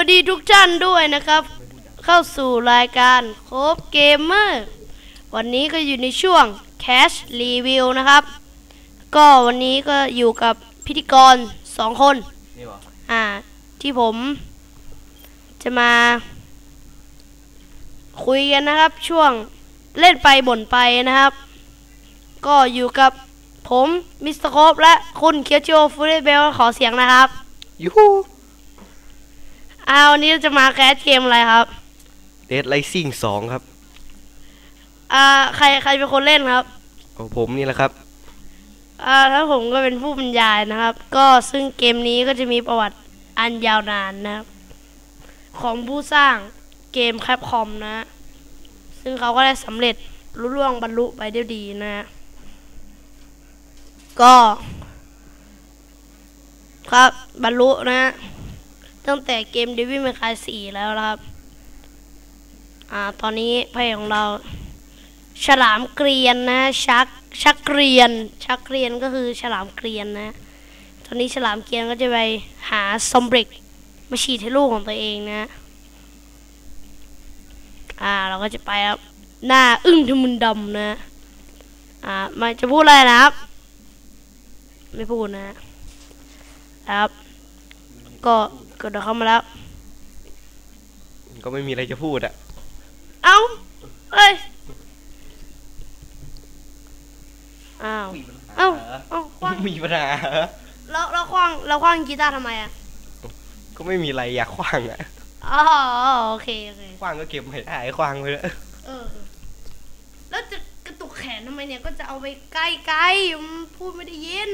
วัสดีทุกท่านด้วยนะครับ เข้าสู่รายการโคบเกมเมอร์วันนี้ก็อยู่ในช่วง Cash Review นะครับ ก็วันนี้ก็อยู่กับพิธีกรสองคนนี่วะอ่าที่ผม จะมา คุยกันนะครับ ช่วงเล่นไปบ่นไปนะครับ ก็อยู่กับผมมิสเตอร์โคบและคุณเคียวโจฟูเรเบลขอเสียงนะครับยู ฮูอ้าววันนี้เราจะมาแคสเกมอะไรครับเดดไลซิ่งสองครับ อ่า ใครใครเป็นคนเล่นครับของผมนี่แหละครับ อ่าแล้วผมก็เป็นผู้บรรยายนะครับ ก็ซึ่งเกมนี้ก็จะมีประวัติอันยาวนานนะครับ ของผู้สร้างเกมแคปคอมนะ ซึ่งเขาก็ได้สำเร็จรุล่วงบรรลุไปด้วยดีนะ ก็ ครับบรรลุนะ ตั้งแต่เกม Devil May Cry 4แล้วนะครับ อ่า ตอนนี้พระเอกของเรา ฉลามเกรียนนะ ชัก ชักเกรียน ชักเกรียนก็คือฉลามเกรียนนะ ตอนนี้ฉลามเกรียนก็จะไปหาซอมบริกมาฉีดให้ลูกของตัวเองนะ อ่า เราก็จะไปครับหน้าอึ้งทะมึนดำนะ อ่า มันจะพูดอะไรนะครับ ไม่พูดนะครับ ก็ กดเข้ามาแล้ว ก็ไม่มีอะไรจะพูดอะเอ้าเอ้ยอ้าวเอ้าเอ้าคว้างมีปัญหาเหรอแล้วแล้วคว้างแล้วคว้างกีตาร์ทำไมอะก็ไม่มีอะไรอยากคว้างอะอ๋อโอเคโอเคคว้างก็เก็บไม่ได้คว้างไปแล้วเออแล้วจะกระตุกแขนทำไมเนี่ยก็จะเอาไปใกล้ใกล้ๆมันพูดไม่ได้ยิน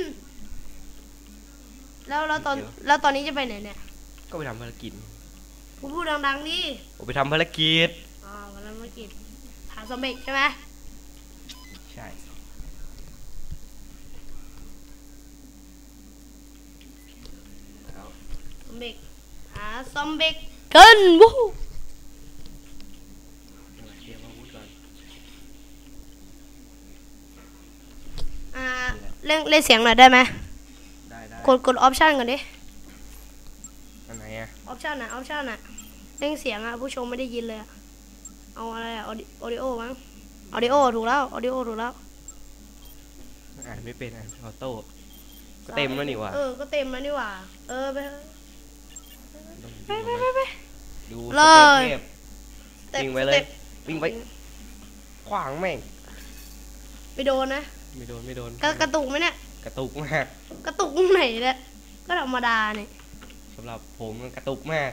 แล้วแล้วตอนแล้วตอนนี้จะไปไหนเนี่ย ก็ไปทำภารกิจพูดพูดดังๆดิผมไปทำภารกิจอ๋อวันนั้นเมื่อกี้หาสมเบกใช่ไหมใช่สมเบกหาสมเบกเกินวู้เตรียมอาวุธก่อนอ่าเล่นเล่นเสียงหน่อยได้ไหมได้ได้กดกดออปชันก่อนดิ อันไหนอะ ออป ชันอะออปชันอะเร่งเสียงอะผู้ชมไม่ได้ยินเลยอะเอาอะไรอะออดิโอมั้งออดิโอถูกแล้วออดิโอถูกแล้วอ่านไม่เป็นอ่านออโต้ก็เต็มแล้วนี่หวะเออก็เต็มแล้วนี่หว่า เออไปเถอะดูไปไปไปไปดูเลสยเต็ปเทพสต็ปวิ่งไปเลยสต็ปวิ่งไปขวางแม่งไปโดนนะไม่โดนไม่โดนกระกระตุกไหมเนี่ยกระตุกมากกระตุกตรงไหนเนี่ยก็ธรรมดาเนี่ย สำหรับผมมันกระตุกมาก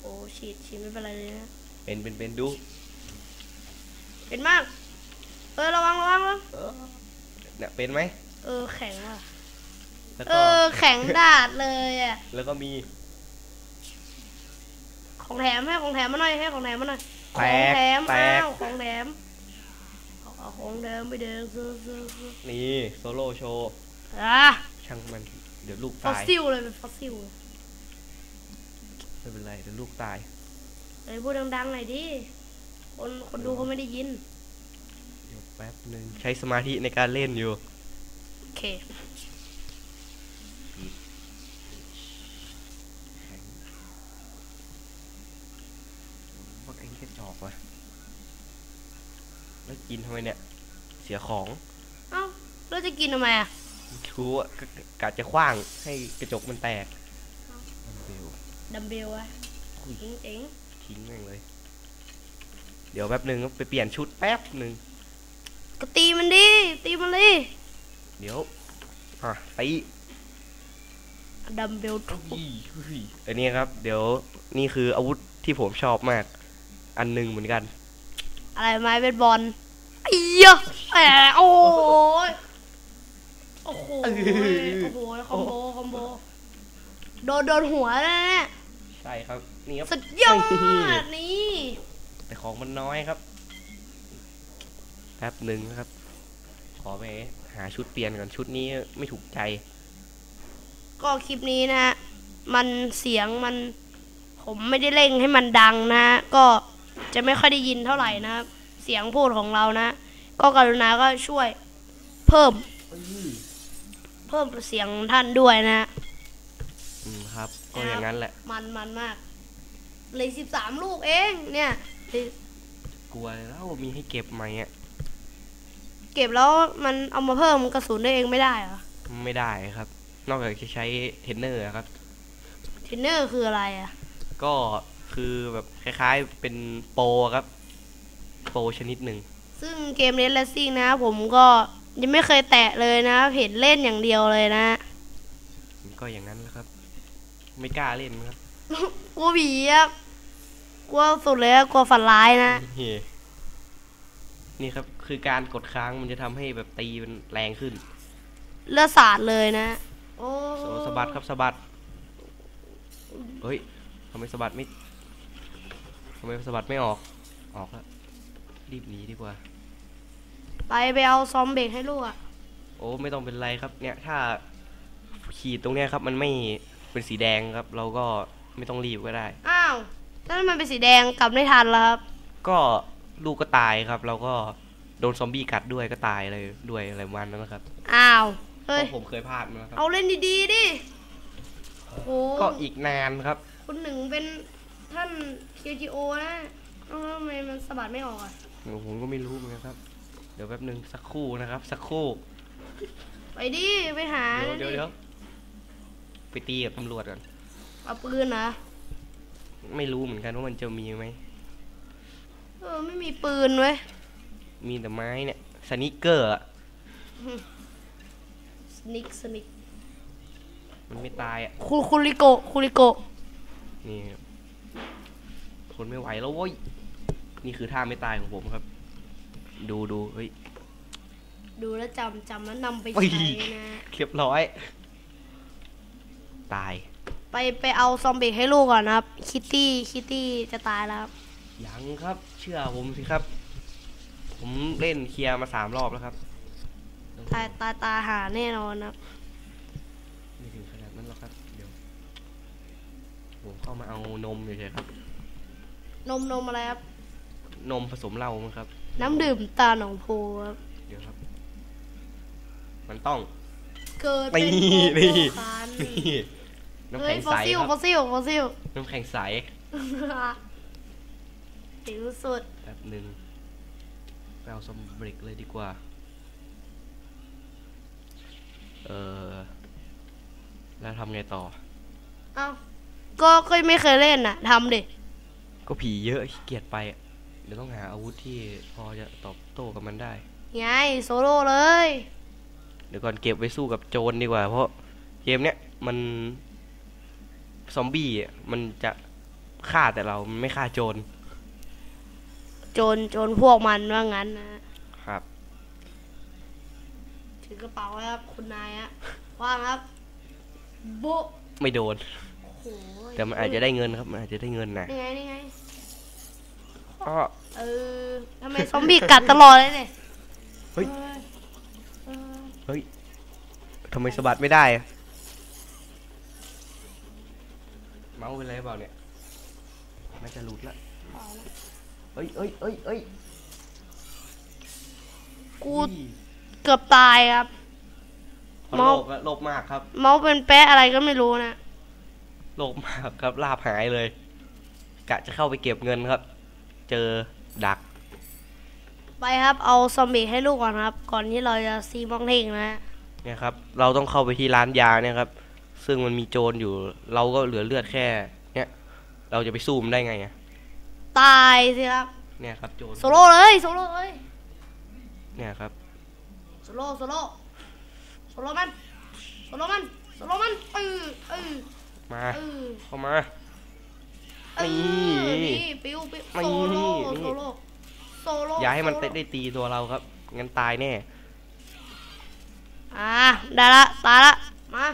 โอ้ฉีดฉีดไม่เป็นไรเลยนะ เป็นเป็นเป็นดูเป็นมาก เออระวังระวังระวังเออเนี่ยเป็นไหมเออแข็งว่ะ แล้วเอก็อแข็งดาดเลยอะ แล้วก็มี ของแถมให้ของแถมมาหน่อยให้ของแถมมาหน่อยขแตองกแถมแตอ้ากวของแถมเอาเอาของแถมไปเดินซื้อซื้อซื้อนี่โซโล่โชว์ อะช่างมัน เดี๋ยวลูกฟอสตาย ซิลเลยเป็นฟอสซิลไม่เป็นไร เดี๋ยวลูกตาย เอ้ยพูดดังๆหน่อยดิ คนคนดูเขาไม่ได้ยิน เดี๋ยวแป๊บหนึ่งใช้สมาธิในการเล่นอยู่ โอเคพวกไอ้นี่กระจอกว่ะแล้วกินทำไมเนี่ย เสียของ เอ้าเราจะกินทำไมอะรู้ว่า กะกะจะคว้างให้กระจกมันแตกเบลดัมเบลอะอุ้ยเจ๋งเจ๋งทิ้งแม่งเลย เดี๋ยวแป๊บหนึ่งไปเปลี่ยนชุดแป๊บหนึ่งๆก็ตีมันดิ ตีมันเลยเดี๋ยว อะตีดัมเบลทุบอุ้ยอุ้ยอันนี้ครับ เดี๋ยวนี่คืออาวุธที่ผมชอบมาก อันหนึ่งเหมือนกัน อะไรไม้เบสบอลไอ้เหี้ยแหมโอ้ยโอ้โหเออโอ้โหคอมโบคอมโบโดนโดนหัวแล้วเนี่ยใช่ครับนี่ครับสุดยอเฮ้ยดนี่แต่ของมันน้อยครับแป๊บหนึ่งนะครับ ขอไปหาชุดเปลี่ยนก่อนชุดนี้ไม่ถูกใจ ก็คลิปนี้นะฮะมันเสียงมัน ผมไม่ได้เร่งให้มันดังนะฮะก็จะไม่ค่อยได้ยินเท่าไหร่นะครับ เสียงพูดของเรานะ ก็กรุณาก็ช่วยเพิ่ม เพิ่มเสียงท่านด้วยนะฮะอืมครับ ก็อย่างนั้นแหละ มันมันมากเลยสิบสามลูกเองเนี่ยเหลือกลัวแล้วมีให้เก็บไหมอะเก็บแล้วมันเอามาเพิ่มกระสุนได้เองไม่ได้เหรอ ไม่ได้ครับ นอกจากจะใช้เทรนเนอร์อะครับ เทรนเนอร์คืออะไรอะ ก็คือแบบคล้ายๆเป็นโปรครับ โปรชนิดหนึ่ง ซึ่งเกมเรสเลสซิ่งนะผมก็ ยังไม่เคยแตะเลยนะเห็นเล่นอย่างเดียวเลยนะก็อย่างนั้นแหละครับ ไม่กล้าเล่นครับกลัวผีอะกลัวสุดเลยอะกลัวฝันร้ายนะนี่นี่ครับ คือการกดค้างมันจะทำให้แบบตีมันแรงขึ้นเลือดสาดเลยนะ โอ้โซสะบัดครับสะบัดเฮ้ยทำไมสะบัดไม่ทำไมสะบัดไม่ออกออกแล้วรีบหนีดีกว่า ไปไปเอาซอมเบรกให้ลูกอะโอ้ไม่ต้องเป็นไรครับ เนี่ยถ้าขีดตรงเนี้ยครับ มันไม่เป็นสีแดงครับ เราก็ไม่ต้องรีบก็ได้ อ้าวถ้ามันเป็นสีแดงกลับไม่ทันแล้วครับ ก็ลูกก็ตายครับ เราก็โดนซอมบี้กัดด้วยก็ตายเลยด้วยอะไรประมาณนั้นนะครับอ้าวเพเฮ้ยราะผมเคยพลาดมาครับ เอาเล่นดีๆดิโอ้ก็อีกนานครับ คุณหนึ่งเป็นท่าน KTO นะเอ้าแล้วทำไมมันสะบัดไม่ออกอะผมก็ไม่รู้เหมือนกันครับ เดี๋ยวแป๊บหนึ่งสักครู่นะครับ สักครู่ ไปดิ ไปหาเดี๋ยวนั่นเดี๋ยวดิเดี๋ยวไปตีกับตำรวจก่อน เอาปืนนะไม่รู้เหมือนกันว่ามันจะมีไหมเออไม่มีปืนเว้ย มีแต่ไม้เนี่ย สนิกเกอร์อะสนิกสนิกมันไม่ตายอะคูคูริโกะคูริโกะนี่ทนไม่ไหวแล้วเว้ย นี่คือท่าไม่ตายของผมครับ ดูดูเฮ้ยดูแล้วจำจำแล้วนำไปอุ้ยใช้นะเรียบร้อย ตาย ไปไปเอาซอมเบกให้ลูกก่อนนะครับ คิตตี้คิตตี้จะตายแล้วครับยังครับ เชื่อผมสิครับ ผมเล่นเคลียร์มาสามรอบแล้วครับ ตายตายตายหาแน่นอนนะครับไม่ถึงขนาดนั้นหรอกครับ เดี๋ยว ผมเข้ามาเอานมเฉยๆครับ นมนมอะไรครับ นมผสมเหล้ามั้งครับ น้ำดื่มตาหนองโพครับเดี๋ยวครับ มันต้อง เกิดเป็นนี่โกนี่โก้คันนี่น้ำเฮ้ยแข็งฟอใสสซิลครับฟอสซิลฟอสซิลน้ำแข็งใสถึงสุดแป๊บหนึ่งไปเอาซอมบริกเลยดีกว่า เออแล้วทำไงต่อ เอ้าก็ก็ไม่เคยเล่นน่ะทำดิ ก็ผีเยอะขี้เกียจไปอะเดี๋ยวต้องหาอาวุธที่พอจะตอบโต้กับมันได้ไงโซโล่เลย เดี๋ยวก่อนเก็บไว้สู้กับโจรดีกว่า เพราะเกมเนี้ยมันซอมบี้อะมันจะฆ่าแต่เรามันไม่ฆ่าโจร โจรโจรพวกมันว่างั้นนะครับ ถือกระเป๋าไว้ครับคุณนายฮะว่างครับโบะไม่โดนโอ้โหแต่มันอาจจะได้เงินครับ มันอาจจะได้เงินนะนี่ไงนี่ไง อ้อเออทำไมซอมบี้กัดตลอดเลยเนี่ยเฮ้ยเออเฮ้ยทำไมสะบัดไม่ได้อะเมาส์เป็นไรเปล่าเนี่ยน่าจะหลุดละเอ้ยเอ้ยเอ้ยเอ้ยกูอี้เกือบตายครับเขาเมาโลภอะโลภมากครับ เมาส์เป็นแปะอะไรก็ไม่รู้นะโลภมากครับลาบหายเลย กะจะเข้าไปเก็บเงินครับ เจอดัก ไปครับเอาซอมบี้ให้ลูกก่อนครับ ก่อนที่เราจะซีมองเทงนะเนี่ยครับ เราต้องเข้าไปที่ร้านยาเนี่ยครับ ซึ่งมันมีโจรอยู่ เราก็เหลือเลือดแค่ เนี่ย เราจะไปสู้มันได้ไงอะตายสิครับ เนี่ยครับโจรโซโล่เลยโซโล่เลยเนี่ยครับโซโล่โซโล่โซโล่มันโซโล่มันโซโล่มันเออเออมาเออเข้ามาเออ นี่ นี่ปิ้วปิ้วนี่โซโล่นี่ โซโล่โซโล่อย่าให้มันโซโล่ได้ตีตัวเราครับ งั้นตายแน่ อ่าได้ละตายละมา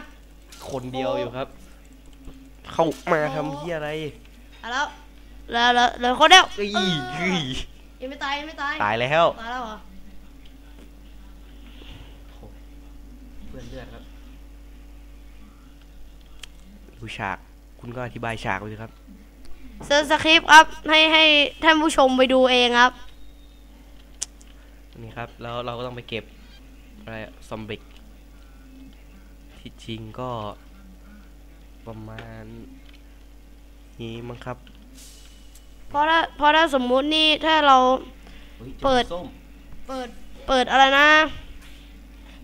คนเดียวอยู่ครับ เข้ามาทำเฮียอะไรตายแล้วแล้วแล้วแล้วคนเดียวเอ้ยเออเฮ้ยยังไม่ตายยังไม่ตายตายแล้ว ตายแล้วเหรอเพื่อนเลือดครับ ดูฉาก คุณก็อธิบายฉากไปสิครับ เซิร์ชสคริปต์ครับ ให้ให้ท่านผู้ชมไปดูเองครับ นี่ครับ แล้วเราก็ต้องไปเก็บอะไรซอมบิกที่จริงก็ประมาณนี้มั้งครับ เพราะถ้าเพราะถ้าสมมุตินี่ถ้าเราฮ้ยเปิดส้มเปิดเปิดอะไรนะ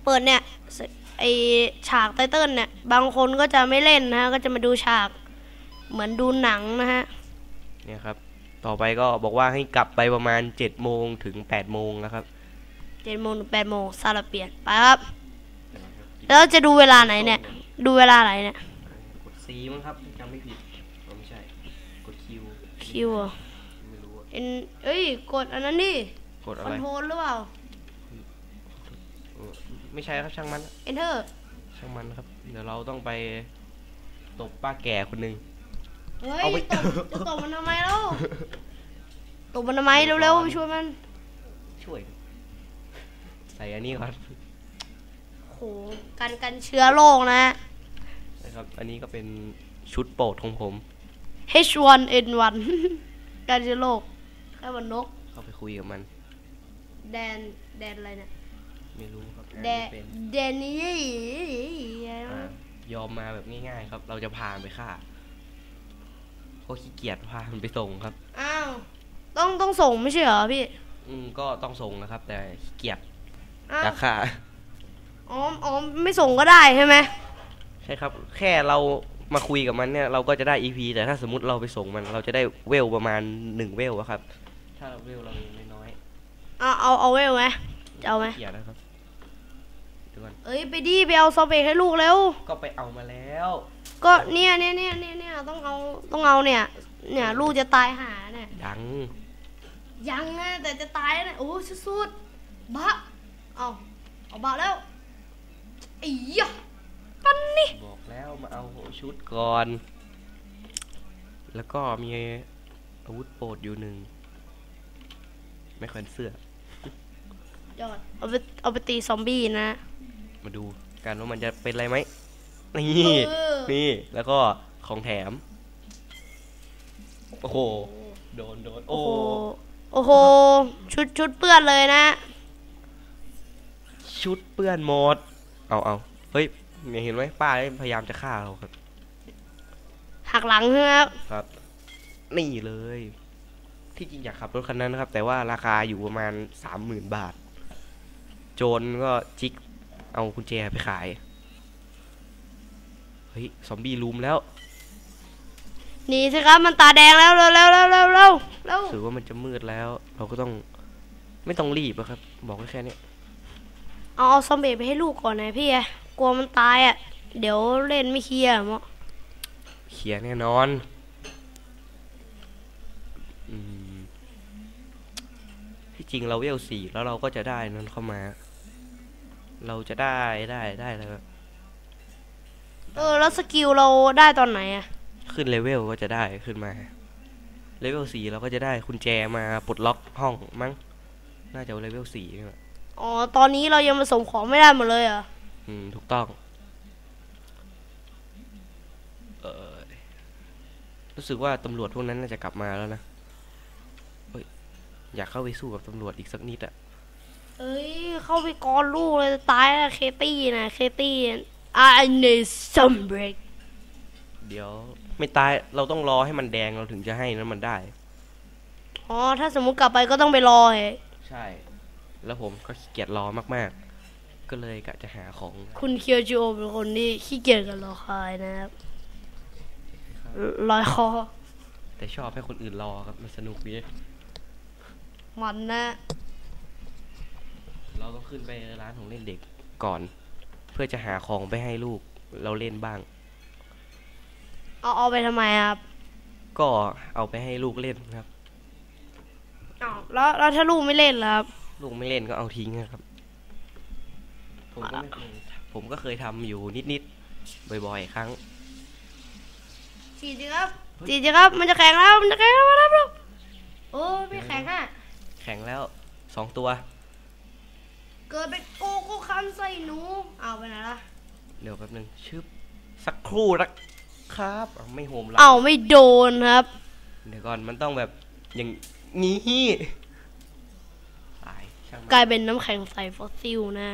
เปิดเนี่ยสไอฉากไตเติ้ลเนี่ย บางคนก็จะไม่เล่นนะฮะ ก็จะมาดูฉากเหมือนดูหนังนะฮะ เนี่ยครับ ต่อไปก็บอกว่าให้กลับไปประมาณเจ็ดโมงถึงแปดโมงนะครับเจ็ดโมงถึงแปดโมงซาลาเปลี่ยนไปครับ แล้วจะดูเวลาไหนเนี่ย ดูเวลาไหนเนี่ยกด C มั้งครับจำไม่ผิดอ๋อไม่ใช่กด Q คิวอะไม่รู้อะเอ็นเอ้ยกดอันนั้นดิกดคอะอนไรโทรลหรือเปล่าเออไม่ใช่ครับช่างมัน เอนเตอร์ช่างมันครับ เดี๋ยวเราต้องไปตบป้าแก่คนหนึ่ง เฮ้ยเอาไปตบจะตบมันทำไมเล่าตบมันทำไมเร็วๆไปช่วยมันช่วย ใส่อันนี้ก่อนโหกันกันเชื้อโรคนะ นะครับ อันนี้ก็เป็นชุดโปรดของผม H1N1 กันเชื้อโรคแค่วันนก เข้าไปคุยกับมัน แดนแดนอะไรเนี่ยไม่รู้ครับอ่านแดไม่นเป็นแดนนี่อ่ายอมมาแบบง่ายๆครับ เราจะพามันไปฆ่า เพราะขี้เกียจพามันไปส่งครับ อ้าว ต้องต้องส่งไม่ใช่เหรอพี่ อืมก็ต้องส่งนะครับ แต่ขี้เกียจอ้าวจะฆ่าอ๋ออ๋อไม่ส่งก็ได้ใช่ไหมใช่ครับ แค่เรามาคุยกับมันเนี่ยเราก็จะได้ EP แต่ถ้าสมมติเราไปส่งมัน เราจะได้เวลประมาณหนึ่งเวลอะครับ ถ้าเวลเราน้อยเอาเอาเอาไว้ไหมจะเอาไหมๆเกียจนะครับเดี๋ยวก่อนเอ้ยไปดิไปเอาซอฟเบกให้ลูกเร็วก็ไปเอามาแล้ว ก็เนี่ยเนี่ยเนี่ยเนี่ยเนี่ยต้องเอาต้องเอาเนี่ย เนี่ยลูกจะตายหาเนี่ยดังยังนะแต่จะตายแล้วเนี่ยโอ้สุดๆบะเอาเอาบะแล้วไอ้ยะปันนี่บอกแล้วมาเอาชุดก่อน แล้วก็มีอาวุธโปรดอยู่หนึ่งไม่ค่อยเสื้อยอดเอาไปเอาไปตีซอมบี้นะ มาดูกันว่ามันจะเป็นอะไรไหม นี่เออนี่แล้วก็ของแถม โอ้โห โดนโดนโอ้โอ้โหโอ้โห ชุดชุดเปื้อนเลยนะ ชุดเปื้อนหมด เอาเอาเฮ้ยเนี่ยเห็นไหมป้าพยายามจะฆ่าเราครับ หักหลังใช่ไหมครับ ครับ นี่เลย ที่จริงอยากขับรถคันนั้นนะครับ แต่ว่าราคาอยู่ประมาณสามหมื่นบาท โจรก็จิกเอากุญแจไปขายเฮ้ยซอมบี้ลุมแล้วหนีสิครับมันตาแดงแล้วเร็วเร็วเร็วเร็วเร็วเร็วถือว่ามันจะมืดแล้ว เราก็ต้องไม่ต้องรีบอะครับ บอกแค่นี้เอาเอาซอมบี้ไปให้ลูกก่อนนะพี่อะกลัวมันตายอะ เดี๋ยวเล่นไม่เคลียร์หมอเขียนแน่นอนอืมที่จริงเราเวลสี่แล้วเราก็จะได้นั้นเข้ามา เราจะได้ได้ได้แล้ว เออ แล้วสกิลเราได้ตอนไหนอะขึ้นเลเวลก็จะได้ขึ้นมา เลเวลสี่เราก็จะได้กุญแจมาปลดล็อกห้องมั้ง น่าจะเลเวลสี่นี่แหละอ๋อ ตอนนี้เรายังมาส่งของไม่ได้หมดเลยเหรออืม ถูกต้อง เออรู้สึกว่าตำรวจพวกนั้นน่าจะกลับมาแล้วนะเฮ้ยอยากเข้าไปสู้กับตำรวจอีกสักนิดอะ เอ้ย เข้าไปกอนลูกเลยจะตายแล้วเคตี้นะเคตี้ I need some break เดี๋ยวไม่ตายเราต้องรอให้มันแดงเราถึงจะให้นั้นมันได้ อ๋อ ถ้าสมมุติกลับไปก็ต้องไปรอเหรอใช่ แล้วผมก็ขี้เกียจรอมากๆ ก็เลยกะจะหาของ คุณเคียวจิโอเป็นคนที่ขี้เกียจกับรอคอยนะครับลอยคอ แต่ชอบให้คนอื่นรอครับมันสนุกดีมันนะ เราต้องขึ้นไปร้านของเล่นเด็กก่อน เพื่อจะหาของไปให้ลูกเราเล่นบ้าง เอาเอาไปทำไมครับก็เอาไปให้ลูกเล่นครับอ้าวแล้วแล้วถ้าลูกไม่เล่นล่ะครับ ลูกไม่เล่นก็เอาทิ้งนะครับ ผมก็ไม่เคยผมก็เคยทำอยู่นิดๆบ่อยๆครั้ง ฉีดสิครับฉีดสิครับ มันจะแข็งแล้ว มันจะแข็งแล้วมาแล้วลูกโอ้ยไม่แข็งอะ แข่งแล้วสองตัวเกิดเป็นโกโก้คันใส่หนู เอาไปไหนละเดี๋ยวแป๊บนึงชึบสักครู่นะครับไม่โฮมละเอาไม่โดนครับ เดี๋ยวก่อนมันต้องแบบอย่างนี้ตายช่กลายเป็นน้ำแข็งใสฟอสซิลนะ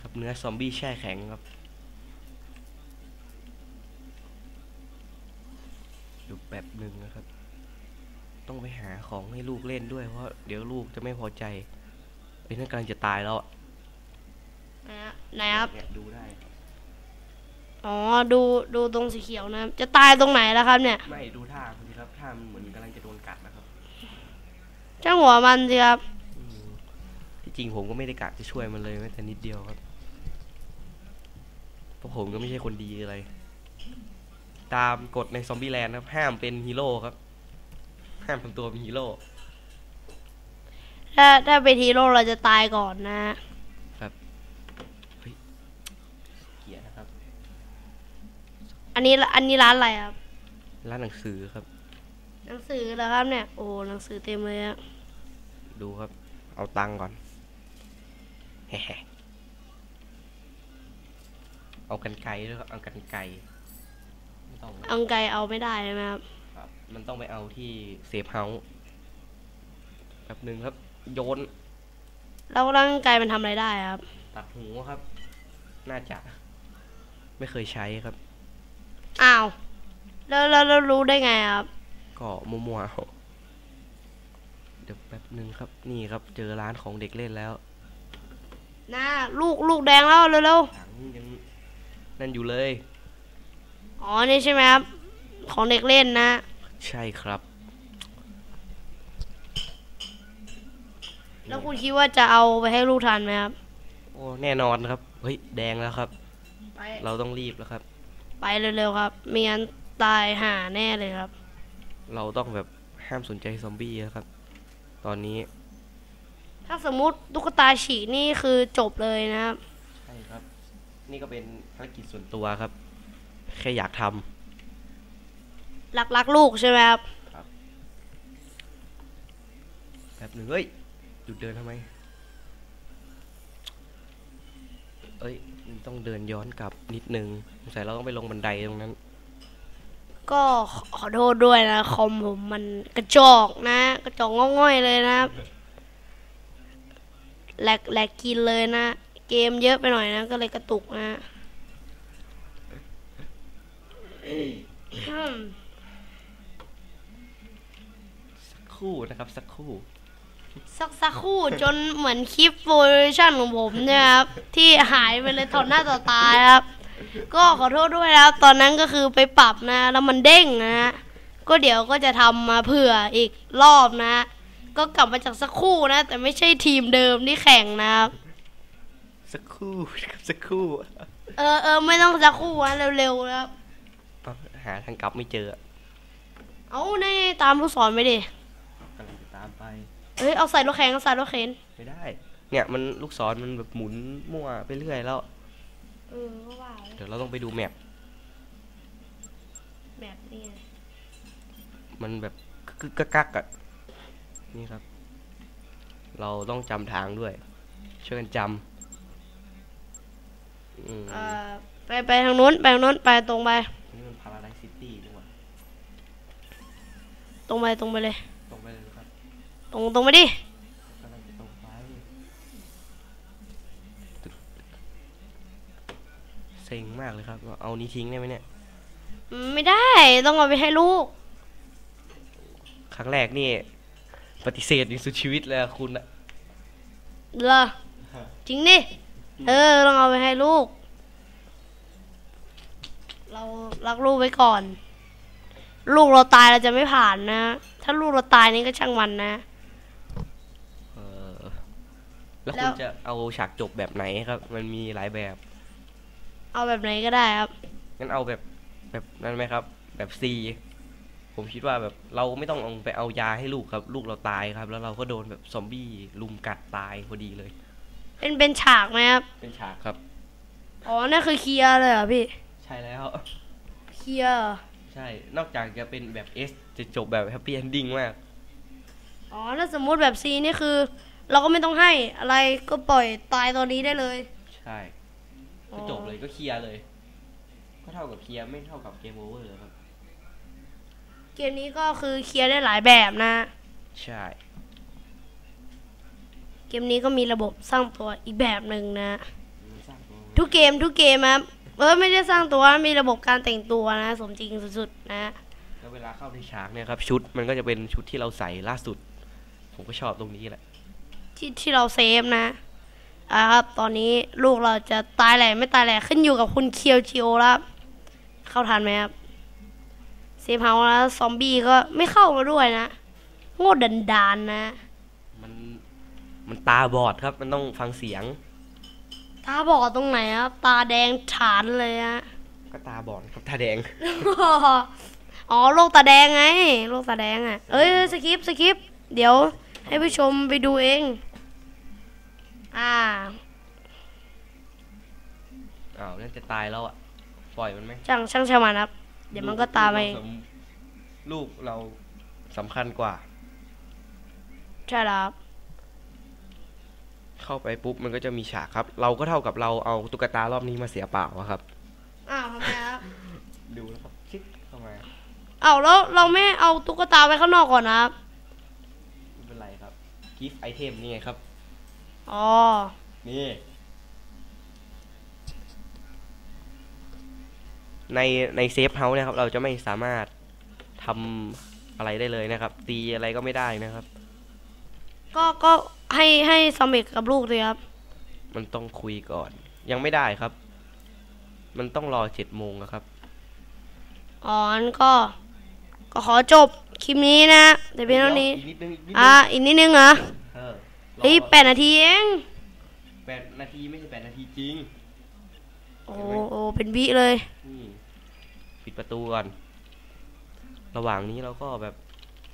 ครับเนื้อซอมบี้แช่แข็งครับดูแป๊บนึง ต้องไปหาของให้ลูกเล่นด้วยเพราะเดี๋ยวลูกจะไม่พอใจเอ้ยนั่นกำลังจะตายแล้วอะนะฮะไหนครับ เนี่ยดูได้ อ๋อ ดูดูตรงสีเขียวนะครับ จะตายตรงไหนแล้วครับเนี่ย ไม่ดูท่าคุณครับท่ามันเหมือนกำลังจะโดนกัดนะครับช่างหัวมันสิครับ อืมที่จริงผมก็ไม่ได้กะจะช่วยมันเลยแม้แต่นิดเดียวครับเพราะผมก็ไม่ใช่คนดีอะไร ตามกฎในซอมบี้แลนด์ครับ ห้ามเป็นฮีโร่ครับ ห้ามทำตัวเป็นฮีโร่ถ้าถ้าเป็นฮีโร่เราจะตายก่อนนะเกียนะครับ อันนี้อันนี้ร้านอะไรครับ ร้านหนังสือครับ หนังสือเหรอครับเนี่ย โอ้หนังสือเต็มเลยอะดูครับ เอาตังค์ก่อนแฮ่ๆเอากันไกลด้วยครับเอากันไกลไม่ต้องนะอังไกลเอาไม่ได้ใช่ไหมครับครับ มันต้องไปเอาที่เซฟเฮาส์แป๊บหนึ่งครับ โยนแล้วร่างกายมันทำอะไรได้ครับ ตัดหูครับ น่าจะ ไม่เคยใช้ครับ อ้าว แล้วแล้วแล้วรู้ได้ไงครับ ก็มัวๆเอาเดี๋ยวแป๊บหนึ่งครับ นี่ครับ เจอร้านของเด็กเล่นแล้วนะลูกลูกแดงแล้วเร็วถังยังนั่นอยู่เลย ๆอ๋อนี่ใช่ไหมครับ ของเด็กเล่นนะ ใช่ครับ แล้วคุณคิดว่าจะเอาไปให้ลูกทานไหมครับ โอ้แน่นอนครับ เฮ้ย แดงแล้วครับ ไป เราต้องรีบแล้วครับ ไปเร็วๆครับไม่งั้นตายห่าแน่เลยครับ เราต้องแบบห้ามสนใจซอมบี้แล้วครับ ตอนนี้ถ้าสมมุติตุ๊กตาฉีกนี่คือจบเลยนะครับ ใช่ครับ นี่ก็เป็นภารกิจส่วนตัวครับ แค่อยากทำ รักรักลูกใช่ไหมครับแบบหนึ่งเฮ้ยหยุดเดินทำไมเอ้ยมันต้องเดินย้อนกลับนิดนึงสงสัยเราต้องไปลงบันไดตรงนั้น ก็ขอโทษด้วยนะคอมผมมันกระจอกนะ กระจอกง่อยๆเลยนะครับแหลกแหลกกินเลยนะ เกมเยอะไปหน่อยนะ ก็เลยกระตุกนะอืม สัก ครู่นะครับสักครู่ สักสักครู่จนเหมือนคลิปโปรดักชั่นของผมเนี่ยครับที่หายไปเลยถอดหน้าต่อตาครับ ก็ขอโทษด้วยนะครับตอนนั้นก็คือไปปรับนะ แล้วมันเด้งนะฮะก็เดี๋ยวก็จะทำมาเผื่ออีกรอบนะ ก็กลับมาจากสักครู่นะ แต่ไม่ใช่ทีมเดิมที่แข่งนะครับ สักครู่นะครับสักครู่ เออเออไม่ต้องสักครู่นะเร็วๆนะครับเอาหาทางกลับไม่เจอ เอาในตามลูกศรไปดิกำลังจะ ตามไป เอ้ยเอาใส่รถแข็งเอาใส่รถเข็นไม่ได้ เนี่ยมันลูกศรมันแบบหมุนมั่วไปเรื่อยแล้ว เออก็ว่าเดี๋ยวเราต้องไปดูแมปแบบนี้ไงมันแบบกึกกกักๆอะนี่ครับ เราต้องจำทางด้วย ช่วยกันจำอืมเออไปไปทางนู้นไปทางนู้นไปตรงไป นี่มันพาราไดซิตี้ดีกว่าตรงไปตรงไปเลยตรงไปเลยครับ ตรงตรงไปดิกำลังจะตรงไปตึกเซ็งมากเลยครับ เอานี้ทิ้งได้ไหมเนี่ยอืมไม่ได้ ต้องเอาไปให้ลูก ครั้งแรกนี่ ปฏิเสธในสุดชีวิตเลยอะคุณอะเหรอจริงดิเออต้องเอาไปให้ลูก เรารักลูกไว้ก่อน ลูกเราตายเราจะไม่ผ่านนะ ถ้าลูกเราตายนี่ก็ช่างมันนะเออ แล้วแล้คุวณจะเอาฉากจบแบบไหนครับ มันมีหลายแบบ เอาแบบไหนก็ได้ครับงั้นเอาแบบแบบนั้นไหมครับ แบบซีผมคิดว่าแบบเราไม่ต้องเอาไปเอายาให้ลูกครับ ลูกเราตายครับ แล้วเราก็โดนแบบซอมบี้ลุมกัดตายพอดีเลย เป็นเป็นฉากไหมครับ เป็นฉากครับ อ๋อนั่นคือเคลียร์เลยเหรอพี่ ใช่แล้วเคลียร์เหรอใช่ นอกจากจะเป็นแบบเอสจะจบแบบแฮปปี้เอนดิ้งมาก อ๋อถ้าสมมุติแบบซีนี่คือ เราก็ไม่ต้องให้อะไรก็ปล่อยตายตอนนี้ได้เลย ใช่ก็จบเลยก็เคลียร์เลย ก็เท่ากับเคลียร์ไม่เท่ากับเกมโอเวอร์ครับ เกมนี้ก็คือเคลียร์ได้หลายแบบนะ ใช่ เกมนี้ก็มีระบบสร้างตัวอีกแบบหนึ่งนะมันสร้างตัวทุกเกมทุกเกมครับเออไม่ได้สร้างตัวมีระบบการแต่งตัวนะ สมจริงสุดๆนะเแล้วเวลาเข้าในฉากเนี่ยครับชุดมันก็จะเป็นชุดที่เราใส่ล่าสุด ผมก็ชอบตรงนี้แหละ ที่ที่เราเซฟนะอ่าครับ ตอนนี้ลูกเราจะตายแหล่ไม่ตายแหล่ขึ้นอยู่กับคุณเคียวจิโอแล้วครับเข้าทันไหมครับเซฟเฮาส์แล้วซอมบี้ก็ไม่เข้ามาด้วยนะโง่ดันดานๆนะ มันมันตาบอดครับ มันต้องฟังเสียง ตาบอดตรงไหนครับ ตาแดงฉานเลยฮะก็ตาบอดครับตาแดง อ๋อโรคตาแดงไงโรคตาแดงอะ เอ้ยสคริปต์สคริปต์เดี๋ยวให้ผู้ชมไปดูเอง อ่า อ้าวนั่นจะตายแล้วอะ ปล่อยมันไหมช่างช่างชามันครับ เดี๋ยวมันก็ตามไปลูกเราสำคัญกว่า ใช่แล้วครับ เข้าไปปุ๊บมันก็จะมีฉากครับ เราก็เท่ากับเราเอาตุ๊กตารอบนี้มาเสียเปล่าอะครับ อ้าวทำไมครับ ดูนะครับชิดเข้ามาอ้าวแล้วเราไม่เอาตุ๊กตาไว้ข้างนอกก่อนนะครับ ไม่เป็นไรครับกิฟต์ไอเทมนี่ไงครับ อ๋อ นี่ ในในเซฟเฮาส์เนี่ยครับ เราจะไม่สามารถทำอะไรได้เลยนะครับ ตีอะไรก็ไม่ได้นะครับ ก็ก็ให้ให้ซอมบิกกับลูกเลยครับ มันต้องคุยก่อน ยังไม่ได้ครับ มันต้องรอเจ็ดโมงอะครับ อ๋องั้นก็ ก็ขอจบคลิปนี้นะแต่เพียงเท่านี้ อีกนิดนึงอีกนิดนึง อ่าอีกนิดนึงเหรอ เออรอเฮ้ยแปดนาทีเองแปดนาทีไม่ใช่แปดนาทีจริง โอ้โอ้เป็นวิเลยนี่ปิดประตูก่อน ระหว่างนี้เราก็แบบ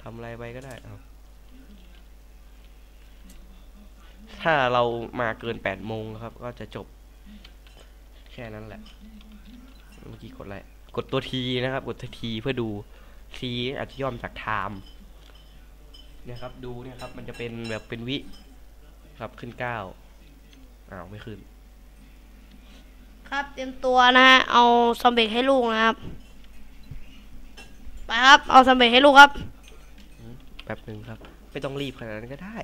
ทำอะไรไปก็ได้เอาถ้าเรามาเกินแปดโมงครับ ก็จะจบ แค่นั้นแหละ เมื่อกี้กดอะไร กดตัวทีนะครับ กดตัวทีเพื่อดูทีอาจจะย่อมจากไทม์เนี่ยครับ ดูเนี่ยครับ มันจะเป็นแบบเป็นวิ ครับขึ้นเก้าอ้าวไม่ขึ้น ครับเตรียมตัวนะฮะเอาซอมเบกให้ลูกนะครับไปครับเอาซอมเบกให้ลูกครับแป๊บหนึ่งครับ ไม่ต้องรีบขนาดนั้นก็ได้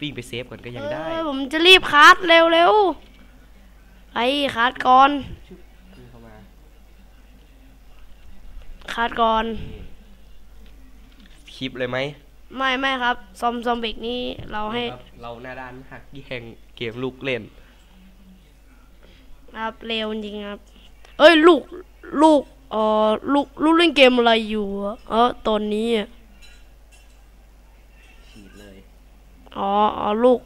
วิ่งไปเซฟก่อนก็ยังได้เอ้ยผมจะรีบคัดเร็วเร็วไอ้คัดก่อนวิ่งเข้ามาคัดก่อน คลิปเลยไหม ไม่ไม่ครับ ซอมซอมเบกนี่เราให้ครับเราหน้าด้านหักแย่งเกมลูกเล่น ครับเร็วจริงๆครับ เอ้ยลูกลูกเอ่อลูกลูกเล่นเกมอะไรอยู่อะเออตอนนี้อะฉีดเลยอ๋ออ๋อลูก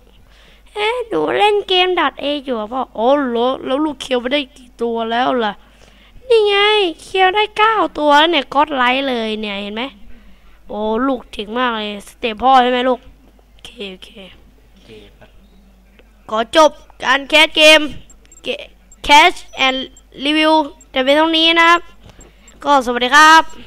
เอ๊ะหนูเล่นเกมดัดเออยู่อะพ่อโอ้โหแล้วลูกเคียวไปได้กี่ตัวแล้วล่ะ นี่ไง เคียวได้เก้าตัวแล้วเนี่ยก็อดไลท์เลยเนี่ยเห็นไหม โอ้ลูกเจ๋งมากเลย สเตปพ่อใช่ไหมลูก โอเค โอเคโอเคครับขอจบการแคสเกม แคสแอนด์รีวิว แต่เป็นตรงนี้นะครับ ก็สวัสดีครับ